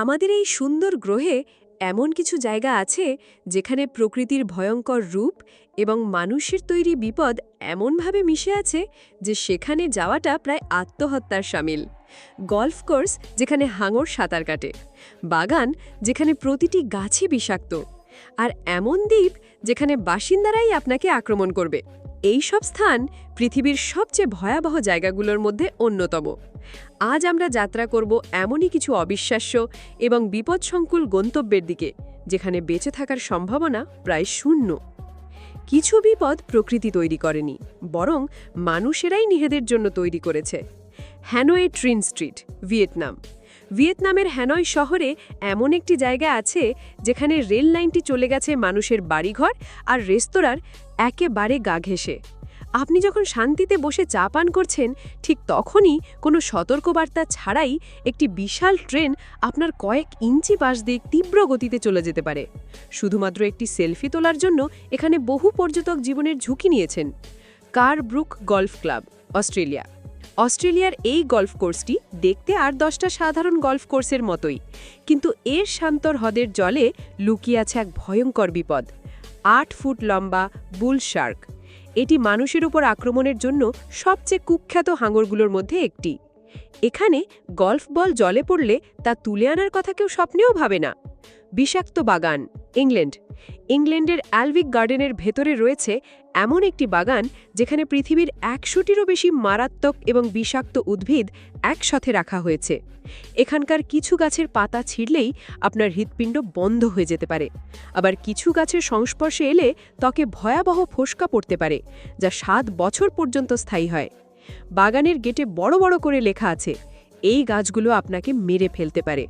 আমাদের এই সুন্দর গ্রহে এমন কিছু জায়গা আছে যেখানে প্রকৃতির ভয়ঙ্কর রূপ এবং মানুষের তৈরি বিপদ এমনভাবে মিশে আছে যে সেখানে যাওয়াটা প্রায় আত্মহত্যার সামিল। গল্ফ কোর্স যেখানে হাঙর সাঁতার কাটে, বাগান যেখানে প্রতিটি গাছই বিষাক্ত, আর এমন দ্বীপ যেখানে বাসিন্দারাই আপনাকে আক্রমণ করবে। এই সব স্থান পৃথিবীর সবচেয়ে ভয়াবহ জায়গাগুলোর মধ্যে অন্যতম। আজ আমরা যাত্রা করব এমনই কিছু অবিশ্বাস্য এবং বিপদসংকুল গন্তব্যের দিকে, যেখানে বেঁচে থাকার সম্ভাবনা প্রায় শূন্য। কিছু বিপদ প্রকৃতি তৈরি করেনি, বরং মানুষেরাই নিজেদের জন্য তৈরি করেছে। Hanoi train street, Vietnam. ভিয়েতনামের হ্যানয় শহরে এমন একটি জায়গা আছে যেখানে রেল লাইনটি চলে গেছে মানুষের বাড়িঘর আর রেস্তোরাঁর একেবারে গা ঘেঁষে। আপনি যখন শান্তিতে বসে চা পান করছেন, ঠিক তখনই কোনো সতর্কবার্তা ছাড়াই একটি বিশাল ট্রেন আপনার কয়েক ইঞ্চি পাশ দিয়ে তীব্র গতিতে চলে যেতে পারে। শুধুমাত্র একটি সেলফি তোলার জন্য এখানে বহু পর্যটক জীবনের ঝুঁকি নিয়েছেন। Carbrook golf club, Australia. অস্ট্রেলিয়ার এই গল্ফ কোর্সটি দেখতে আর দশটা সাধারণ গল্ফ কোর্সের মতোই। কিন্তু এর শান্তর হ্রদের জলে লুকিয়ে আছে এক ভয়ঙ্কর বিপদ। আট ফুট লম্বা বুল শার্ক। এটি মানুষের উপর আক্রমণের জন্য সবচেয়ে কুখ্যাত হাঙরগুলোর মধ্যে একটি। এখানে গল্ফ বল জলে পড়লে তা তুলে আনার কথা কেউ স্বপ্নেও ভাবে না। বিষাক্ত বাগান, ইংল্যান্ড। ইংল্যান্ডের অ্যালভিক গার্ডেনের ভেতরে রয়েছে এমন একটি বাগান যেখানে পৃথিবীর একশোটিরও বেশি মারাত্মক এবং বিষাক্ত উদ্ভিদ একসাথে রাখা হয়েছে। এখানকার কিছু গাছের পাতা ছিঁড়লেই আপনার হৃৎপিণ্ড বন্ধ হয়ে যেতে পারে। আবার কিছু গাছের সংস্পর্শে এলে ত্বকে ভয়াবহ ফোসকা পড়তে পারে, যা সাত বছর পর্যন্ত স্থায়ী হয়। বাগানের গেটে বড় বড় করে লেখা আছে, এই গাছগুলো আপনাকে মেরে ফেলতে পারে।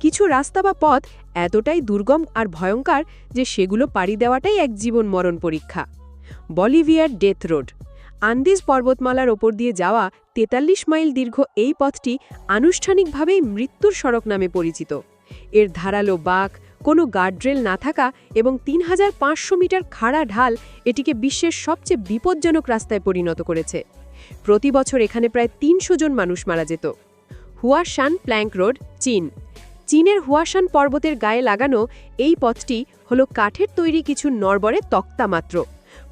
কিছু রাস্তা বা পথ এতটাই দুর্গম আর ভয়ঙ্কর যে সেগুলো পাড়ি দেওয়াটাই এক জীবন মরণ পরীক্ষা। বলিভিয়ার ডেথ রোড। আন্দিজ পর্বতমালার ওপর দিয়ে যাওয়া তেতাল্লিশ মাইল দীর্ঘ এই পথটি আনুষ্ঠানিকভাবেই মৃত্যুর সড়ক নামে পরিচিত। এর ধারালো বাঁক, কোনো গার্ডরেল না থাকা এবং তিন হাজার পাঁচশো মিটার খাড়া ঢাল এটিকে বিশ্বের সবচেয়ে বিপজ্জনক রাস্তায় পরিণত করেছে। প্রতি বছর এখানে প্রায় তিনশো জন মানুষ মারা যেত। হুয়াশান প্ল্যাঙ্ক রোড, চীন। চীনের হুয়াশান পর্বতের গায়ে লাগানো এই পথটি হল কাঠের তৈরি কিছু নরবরে তক্তা মাত্র।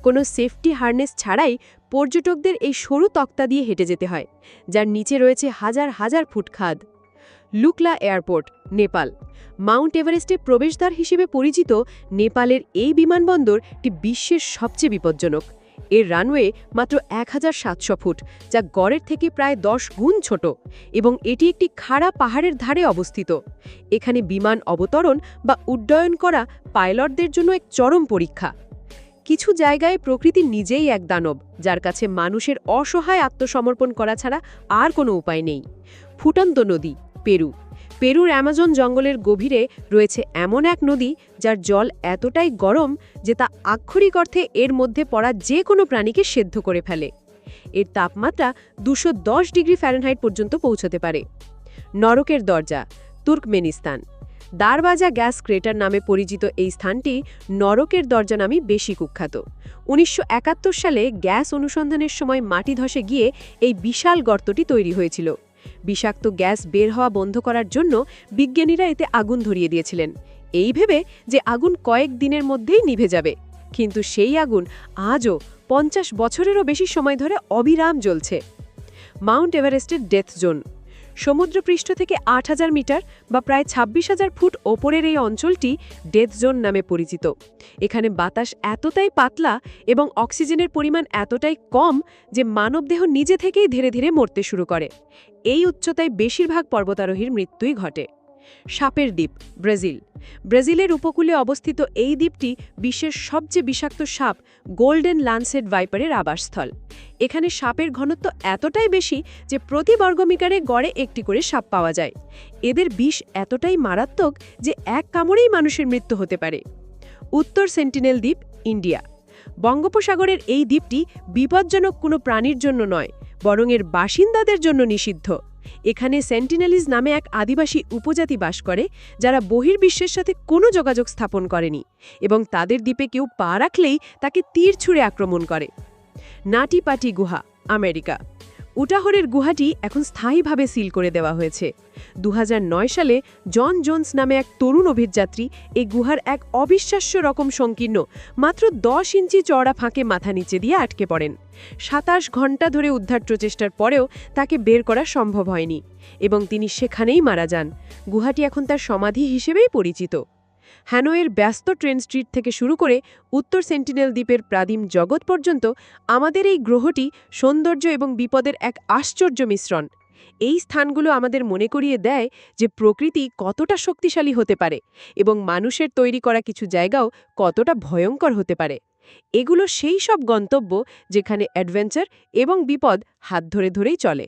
কোনো সেফটি হার্নেস ছাড়াই পর্যটকদের এই সরু তক্তা দিয়ে হেঁটে যেতে হয়, যার নিচে রয়েছে হাজার হাজার ফুট খাদ। লুকলা এয়ারপোর্ট, নেপাল। মাউন্ট এভারেস্টে প্রবেশদ্বার হিসেবে পরিচিত নেপালের এই বিমানবন্দরটি বিশ্বের সবচেয়ে বিপজ্জনক। এর রানওয়ে মাত্র এক হাজার সাতশো ফুট, যা গড়ের থেকে প্রায় দশ গুণ ছোট এবং এটি একটি খাড়া পাহাড়ের ধারে অবস্থিত। এখানে বিমান অবতরণ বা উড্ডয়ন করা পাইলটদের জন্য এক চরম পরীক্ষা। কিছু জায়গায় প্রকৃতি নিজেই এক দানব, যার কাছে মানুষের অসহায় আত্মসমর্পণ করা ছাড়া আর কোনো উপায় নেই। ফুটন্ত নদী, পেরু পেরুর অ্যামাজন জঙ্গলের গভীরে রয়েছে এমন এক নদী যার জল এতটাই গরম যে তা আক্ষরিক অর্থে এর মধ্যে পড়া যে কোনো প্রাণীকে সেদ্ধ করে ফেলে। এর তাপমাত্রা দুশো ডিগ্রি ফ্যারেনহাইট পর্যন্ত পৌঁছতে পারে। নরকের দরজা, তুর্কমেনিস্তান। দারবাজা গ্যাস ক্রেটার নামে পরিচিত এই স্থানটি নরকের দরজা নামে বেশি কুখ্যাত। উনিশশো একাত্তর সালে গ্যাস অনুসন্ধানের সময় মাটি ধসে গিয়ে এই বিশাল গর্তটি তৈরি হয়েছিল। বিষাক্ত গ্যাস বের হওয়া বন্ধ করার জন্য বিজ্ঞানীরা এতে আগুন ধরিয়ে দিয়েছিলেন। এই ভেবে যে আগুন কয়েক দিনের মধ্যেই নিভে যাবে। কিন্তু সেই আগুন আজও পঞ্চাশ বছরেরও বেশি সময় ধরে অবিরাম জ্বলছে। মাউন্ট এভারেস্টের ডেথ জোন সমুদ্রপৃষ্ঠ থেকে আট হাজার মিটার বা প্রায় ছাব্বিশ হাজার ফুট ওপরের এই অঞ্চলটি ডেথ জোন নামে পরিচিত। এখানে বাতাস এতটাই পাতলা এবং অক্সিজেনের পরিমাণ এতটাই কম যে মানবদেহ নিজে থেকেই ধীরে ধীরে মরতে শুরু করে। এই উচ্চতায় বেশিরভাগ পর্বতারোহীর মৃত্যুই ঘটে। সাপের দ্বীপ, ব্রাজিল। ব্রাজিলের উপকূলে অবস্থিত এই দ্বীপটি বিশ্বের সবচেয়ে বিষাক্ত সাপ গোল্ডেন লান্সেড ভাইপারের আবাসস্থল। এখানে সাপের ঘনত্ব এতটাই বেশি যে প্রতি বর্গমিটারে গড়ে একটি করে সাপ পাওয়া যায়। এদের বিষ এতটাই মারাত্মক যে এক কামড়েই মানুষের মৃত্যু হতে পারে। উত্তর সেন্টিনেল দ্বীপ, ইন্ডিয়া। বঙ্গোপসাগরের এই দ্বীপটি বিপজ্জনক কোনো প্রাণীর জন্য নয় বরং এর বাসিন্দাদের জন্য নিষিদ্ধ। এখানে সেন্টিনেলিজ নামে এক আদিবাসী উপজাতি বাস করে, যারা বহির্বিশ্বের সাথে কোনো যোগাযোগ স্থাপন করেনি এবং তাদের দ্বীপে কেউ পা রাখলেই তাকে তীর ছুঁড়ে আক্রমণ করে। নাটিপাটি গুহা, আমেরিকা। উটাহরের গুহাটি এখন স্থায়ীভাবে সিল করে দেওয়া হয়েছে। দু হাজার নয় সালে জন জোন্স নামে এক তরুণ অভিযাত্রী এই গুহার এক অবিশ্বাস্য রকম সংকীর্ণ, মাত্র দশ ইঞ্চি চওড়া ফাঁকে মাথা নিচে দিয়ে আটকে পড়েন। সাতাশ ঘণ্টা ধরে উদ্ধার প্রচেষ্টার পরেও তাকে বের করা সম্ভব হয়নি এবং তিনি সেখানেই মারা যান। গুহাটি এখন তার সমাধি হিসেবেই পরিচিত। হ্যানোয়ের ব্যস্ত ট্রেন স্ট্রিট থেকে শুরু করে উত্তর সেন্টিনেল দ্বীপের প্রাদিম জগৎ পর্যন্ত আমাদের এই গ্রহটি সৌন্দর্য এবং বিপদের এক আশ্চর্য মিশ্রণ। এই স্থানগুলো আমাদের মনে করিয়ে দেয় যে প্রকৃতি কতটা শক্তিশালী হতে পারে এবং মানুষের তৈরি করা কিছু জায়গাও কতটা ভয়ঙ্কর হতে পারে। এগুলো সেই সব গন্তব্য যেখানে অ্যাডভেঞ্চার এবং বিপদ হাত ধরে ধরেই চলে।